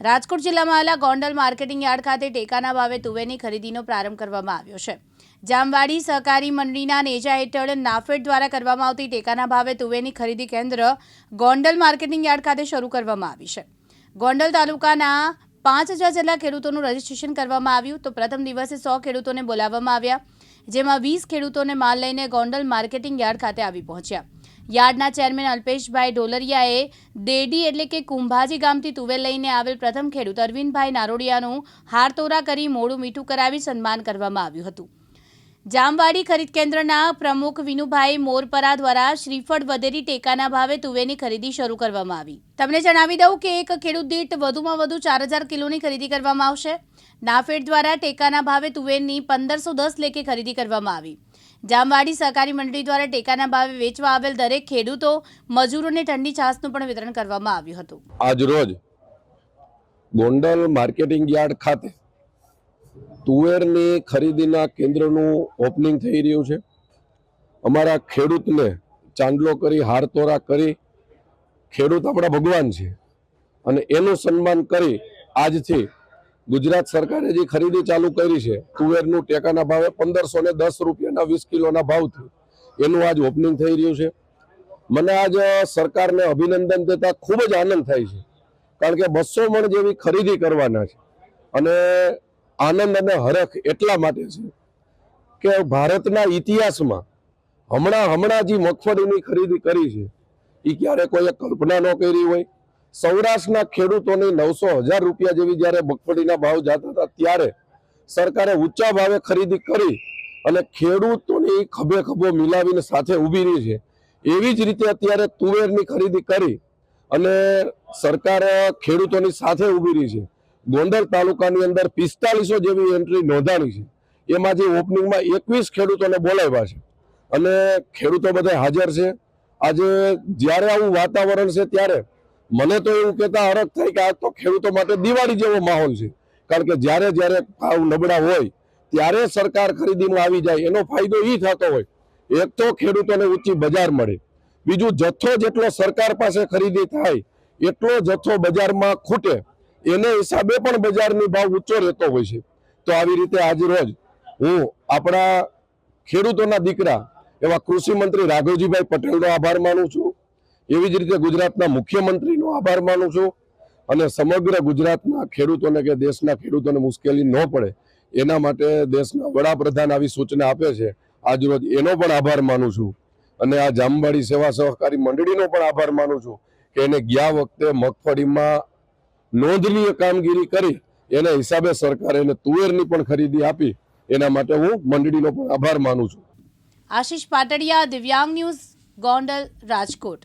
રાજકોટ જિલ્લામાં આવેલા Gondal marketing yard ખાતે ટેકાના ભાવે તુવેરની ખરીદીનો પ્રારંભ કરવામાં આવ્યો છે. જામવાડી સહકારી મંડળીના નેજા હેઠળ નાફેડ દ્વારા કરવામાં આવતી ટેકાના ભાવે તુવેરની ખરીદી કેન્દ્ર ગોંડલ માર્કેટિંગ યાર્ડ ખાતે શરૂ કરવામાં આવી છે. ગોંડલ તાલુકાના પાંચ હજાર જેટલા ખેડૂતોનું રજીસ્ટ્રેશન કરવામાં આવ્યું તો પ્રથમ દિવસે સો ખેડૂતોને બોલાવવામાં આવ્યા, જેમાં વીસ ખેડૂતોને માલ લઈને ગોંડલ માર્કેટિંગ યાર્ડ ખાતે આવી પહોંચ્યા. યાર્ડના ચેરમેન અલ્પેશભાઈ ઢોલરિયાએ દેડી એટલે કે કુંભાજી ગામથી તુવેર લઈને આવેલ પ્રથમ ખેડૂત અરવિંદભાઈ નારોડિયાનું હારતોરા કરી મોડું મીઠું કરાવી સન્માન કરવામાં આવ્યું હતું. જામવાડી ખરીદ કેન્દ્રના પ્રમુખ વિનુભાઈ મોરપરા દ્વારા શ્રીફળ વધેરી ટેકાના ભાવે તુવેરની ખરીદી શરૂ કરવામાં આવી. તમને જણાવી દઉં કે એક ખેડૂત દીઠ વધુમાં વધુ ચાર હજાર કિલોની ખરીદી કરવામાં આવશે. નાફેડ દ્વારા ટેકાના ભાવે તુવેરની પંદરસો દસ લેખે ખરીદી કરવામાં આવી. જામવાડી સહકારી મંડળી દ્વારા ટેકાના ભાવે વેચવા આવેલ દરેક ખેડૂતો, મજૂરોને ઠંડી છાસનું પણ વિતરણ કરવામાં આવ્યું હતું. આજરોજ ગોંડલ માર્કેટિંગ યાર્ડ ખાતે તુવેરની ખરીદીના કેન્દ્રનું ઓપનિંગ થઈ રહ્યું છે. અમારા ખેડૂતને ચાંદલો કરી, હારતોરા કરી, ખેડૂત આપણા ભગવાન છે. અને એનું સન્માન કરી આજથી ગુજરાત સરકારે જે ખરીદી ચાલુ કરી છે, તુવેરનું ટેકાના ભાવે પંદરસો ને દસ રૂપિયાના વીસ કિલોના ભાવથી એનું આજ ઓપનિંગ થઈ રહ્યું છે. મને આજ સરકારને અભિનંદન દેતા ખૂબ જ આનંદ થાય છે. કારણ કે બસો મણ જેવી ખરીદી કરવાના છે. અને આનંદ અને હરખ એટલા માટે છે કે ભારતના ઇતિહાસમાં હમણાં હમણાં જે મગફળીની ખરીદી કરી છે એ ક્યારે કોઈએ કલ્પના ન કરી હોય. સૌરાષ્ટ્રના ખેડૂતોની નવસો હજાર રૂપિયા જેવી જ્યારે મગફળીના ભાવ જતા હતા, ત્યારે સરકારે ઊંચા ભાવે ખરીદી કરી અને ખેડૂતોની ખભે ખભો મિલાવીને સાથે ઊભી રહી છે. એવી જ રીતે અત્યારે તુવેરની ખરીદી કરી અને સરકાર ખેડૂતોની સાથે ઊભી રહી છે. ગોંડલ તાલુકાની અંદર પિસ્તાલીસો જેવી એન્ટ્રી નોંધાણી છે. એમાં જે ઓપનિંગમાં એકવીસ ખેડૂતોને બોલાવ્યા છે. અને ખેડૂતો બધા હાજર છે. આજે જ્યારે આવું વાતાવરણ છે ત્યારે મને તો એવું કહેતા હરખ થાય કે આ તો ખેડૂતો માટે દિવાળી જેવો માહોલ છે. કારણ કે જ્યારે જ્યારે ભાવ નબળા હોય, ત્યારે સરકાર ખરીદીમાં આવી જાય. એનો ફાયદો એ થતો હોય, એક તો ખેડૂતોને ઊંચી બજાર મળે. બીજું જથ્થો જેટલો સરકાર પાસે ખરીદી થાય, એટલો જથ્થો બજારમાં ખૂટે. એને હિસાબે પણ બજારની ભાવ ઊંચો રહેતો હોય છે. તો આવી રીતે આજ રોજ હું આપણા ખેડૂતોના દીકરા એવા કૃષિ મંત્રી રાઘવજીભાઈ પટેલનો આભાર માનું છું. એવી જ રીતે ગુજરાતના મુખ્યમંત્રીનો આભાર માનું છું. અને સમગ્ર ગુજરાતના ખેડૂતોને કે દેશના ખેડૂતોને મુશ્કેલી ન પડે, એના માટે દેશના વડાપ્રધાન આવી સૂચના આપે છે. આજરોજ એનો પણ આભાર માનું છું. અને આ જામવાડી સેવા સહકારી મંડળીનો પણ આભાર માનું છું કે એને ગયા વખતે મગફળીમાં નોંધનીય કામગીરી કરી એના હિસાબે સરકારે એને તુવેરની પણ ખરીદી આપી. એના માટે હું મંડળીનો પણ આભાર માનું છું. આશીષ પાટડિયા, દિવ્યાંગ ન્યૂઝ, ગોંડલ, રાજકોટ.